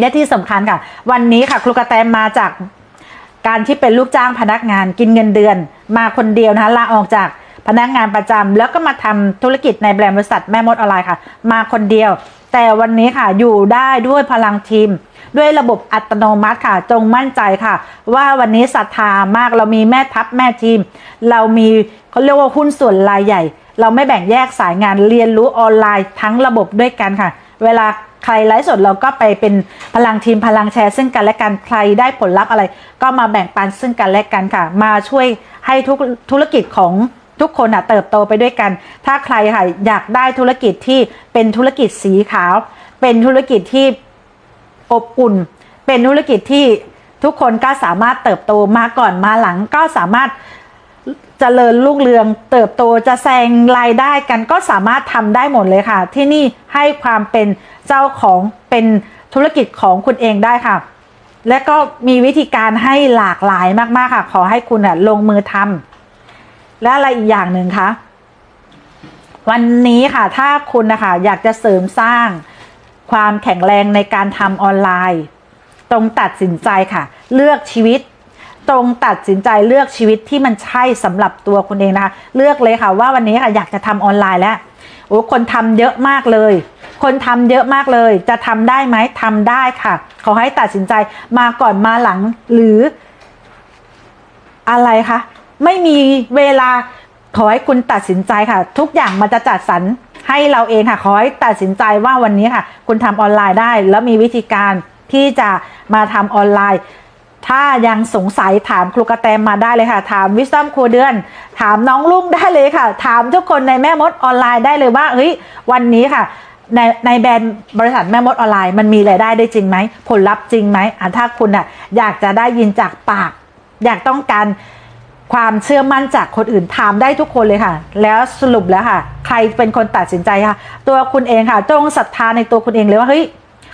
และที่สำคัญค่ะ วันนี้ค่ะครูกระแตมาจากการที่เป็นลูกจ้างพนักงานกินเงินเดือน มาคนเดียวนะคะลาออกจากพนักงานประจำแล้วก็มาทำธุรกิจในแบรนด์บริษัทแม่มดออนไลน์ค่ะ มาคนเดียว แต่วันนี้ค่ะอยู่ได้ด้วยพลังทีม ด้วยระบบอัตโนมัติค่ะ จงมั่นใจค่ะ ว่าวันนี้ศรัทธามากเรามีแม่ทัพแม่ทีม เรามีเขาเรียกว่าหุ้นส่วนรายใหญ่ เราไม่แบ่งแยกสายงานเรียนรู้ออนไลน์ทั้งระบบด้วยกันค่ะ เวลา ใครไลฟ์สดเราก็ไปเป็นพลังทีมพลังแชร์ ซึ่งกันและกันใครได้ผลลัพธ์อะไร ก็มาแบ่งปันซึ่งกันและกันค่ะ มาช่วยให้ทุกธุรกิจของทุกคนอะเติบโตไปด้วยกัน ถ้าใครค่ะอยากได้ธุรกิจที่เป็นธุรกิจสีขาว เป็นธุรกิจที่อบอุ่น เป็นธุรกิจที่ทุกคนก็สามารถเติบโตมาก่อนมาหลังก็สามารถ จริญรุ่งเรืองเติบโตจะแซงรายได้กันก็สามารถทำได้หมดเลยค่ะ ที่นี่ให้ความเป็นเจ้าของเป็นธุรกิจของคุณเองได้ค่ะ และก็มีวิธีการให้หลากหลายมากๆค่ะ ขอให้คุณอะลงมือทำและอะไรอีกอย่างหนึ่งคะวันนี้ค่ะถ้าคุณนะคะอยากจะเสริมสร้างความแข็งแรงในการทำออนไลน์ ตรงตัดสินใจค่ะ เลือกชีวิต ตรงตัดสินใจเลือกชีวิตที่มันใช่สำหรับตัวคุณเองนะคะ เลือกเลยค่ะว่าวันนี้ค่ะอยากจะทำออนไลน์แล้วโอ้คนทำเยอะมากเลย คนทำเยอะมากเลย จะทำได้ไหมทำได้ค่ะขอให้ตัดสินใจมาก่อนมาหลังหรืออะไรคะไม่มีเวลาขอให้คุณตัดสินใจค่ะ ทุกอย่างมันจะจัดสรรให้เราเองค่ะขอให้ตัดสินใจว่าวันนี้ค่ะ คุณทำออนไลน์ได้ แล้วมีวิธีการที่จะมาทำออนไลน์ ถ้ายังสงสัยถามครูกระแตมมาได้เลยค่ะ ถามวิส d อมครูเดือน ถามน้องลุงได้เลยค่ะ ถามทุกคนในแม่มดออนไลน์ได้เลยว่าเฮ้ยวันนี้ค่ะในในแบรนด์บริษัทแม่มดออนไลน์มันมีรายได้ได้จริงไหมผลลัพธ์จริงไหมอะถ้าคุณอะอยากจะได้ยินจากปาก อยากต้องการความเชื่อมั่นจากคนอื่นถามได้ทุกคนเลยค่ะ แล้วสรุปแล้วค่ะ ใครเป็นคนตัดสินใจค่ะ ตัวคุณเองค่ะจงศรัทธาในตัวคุณเองเลยว่าเฮ้ย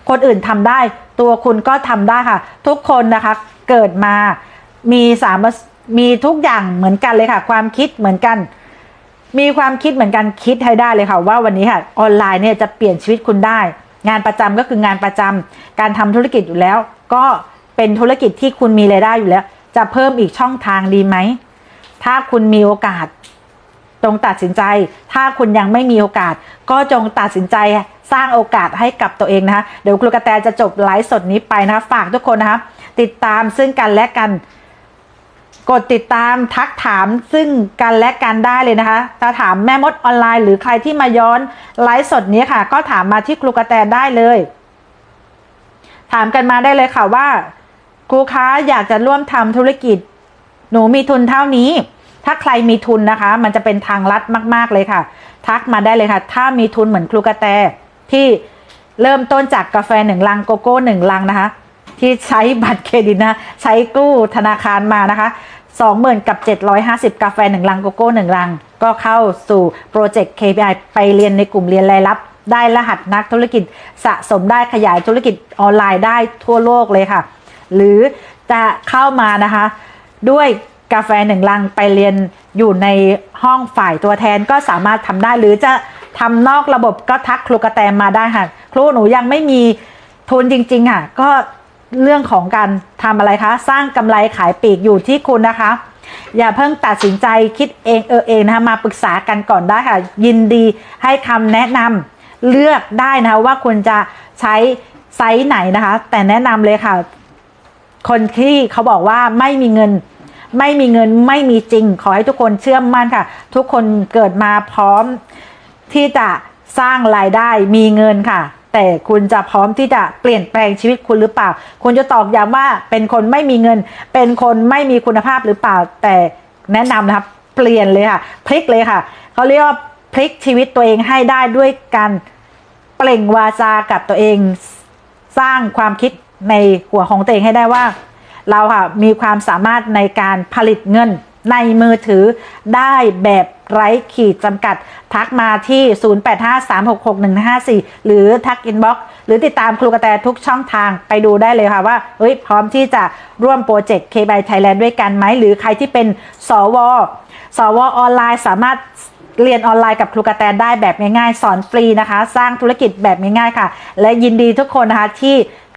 คนอื่นทำได้ ตัวคุณก็ทำได้ค่ะ ทุกคนนะคะ เกิดมา มีสามมีทุกอย่างเหมือนกันเลยค่ะ ความคิดเหมือนกัน มีความคิดเหมือนกันคิดให้ได้เลยค่ะ ว่าวันนี้ค่ะออนไลน์เนี่ยจะเปลี่ยนชีวิตคุณได้ งานประจำก็คืองานประจำการทำธุรกิจอยู่แล้ว ก็เป็นธุรกิจที่คุณมีรายได้อยู่แล้ว จะเพิ่มอีกช่องทางดีไหมถ้าคุณมีโอกาสจงตัดสินใจ ถ้าคุณยังไม่มีโอกาส ก็จงตัดสินใจสร้างโอกาสให้กับตัวเองนะคะ เดี๋ยวครูกระแตจะจบไลฟ์สดนี้ไปนะคะ ฝากทุกคนนะคะ ติดตามซึ่งกันและกัน กดติดตามทักถามซึ่งกันและกันได้เลยนะคะถ้าถามแม่มดออนไลน์ หรือใครที่มาย้อนไลฟ์สดนี้ค่ะ ก็ถามมาที่ครูกระแตได้เลย ถามกันมาได้เลยค่ะว่าครูคะอยากจะร่วมทำธุรกิจ หนูมีทุนเท่านี้ ถ้าใครมีทุนนะคะ มันจะเป็นทางลัดมาก ๆเลยค่ะ ทักมาได้เลยค่ะ ถ้ามีทุนเหมือนครูกระแตที่เริ่มต้นจากกาแฟหนึ่งลังโกโก้หนึ่งลังนะคะ ที่ใช้บัตรเครดิตนะ ใช้กู้ธนาคารมานะคะ20,000 กับ 750 กาแฟหนึ่งลังโกโก้หนึ่งลัง ก็เข้าสู่โปรเจกต์ KPI ไปเรียนในกลุ่มเรียนรายลับ ได้รหัสนักธุรกิจสะสมได้ขยายธุรกิจออนไลน์ได้ทั่วโลกเลยค่ะ หรือจะเข้ามานะคะ ด้วยกาแฟหนึ่งลังไปเรียนอยู่ในห้องฝ่ายตัวแทนก็สามารถทำได้ หรือจะทำนอกระบบก็ทักครูกระแตมมาได้ค่ะ ครูหนูยังไม่มีทุนจริง ๆ ค่ะ ก็ เรื่องของการทำอะไรคะ สร้างกำไรขายปีกอยู่ที่คุณนะคะ อย่าเพิ่งตัดสินใจคิดเองเออเองนะคะมาปรึกษากันก่อนได้ค่ะ ยินดีให้คำแนะนำเลือกได้นะคะว่าคุณจะใช้ไซส์ไหนนะคะ แต่แนะนำเลยค่ะ คนที่เขาบอกว่าไม่มีเงินไม่มีเงินไม่มีจริง ขอให้ทุกคนเชื่อมั่นค่ะ ทุกคนเกิดมาพร้อมที่จะสร้างรายได้มีเงินค่ะ แต่คุณจะพร้อมที่จะเปลี่ยนแปลงชีวิตคุณหรือเปล่า คุณจะตอกย้ำว่าเป็นคนไม่มีเงิน เป็นคนไม่มีคุณภาพหรือเปล่า แต่แนะนำนะครับ เปลี่ยนเลยค่ะ พลิกเลยค่ะ เขาเรียกว่าพลิกชีวิตตัวเองให้ได้ด้วยการเปล่งวาจากับตัวเองสร้างความคิดในหัวของตัวเองให้ได้ว่า เราค่ะมีความสามารถในการผลิตเงิน ในมือถือได้แบบไร้ขีดจำกัด ทักมาที่ 0853661154 หรือทักอินบ็อกซ์หรือติดตามครูกระแตทุกช่องทางไปดูได้เลยค่ะว่าเฮ้ยพร้อมที่จะร่วมโปรเจกต์ k b y Thailand ด้วยกันไหม หรือใครที่เป็นสว สวออนไลน์สามารถเรียนออนไลน์กับครูกระแตได้แบบง่ายๆ สอนฟรีนะคะ สร้างธุรกิจแบบง่ายๆค่ะ และยินดีทุกคนนะคะที่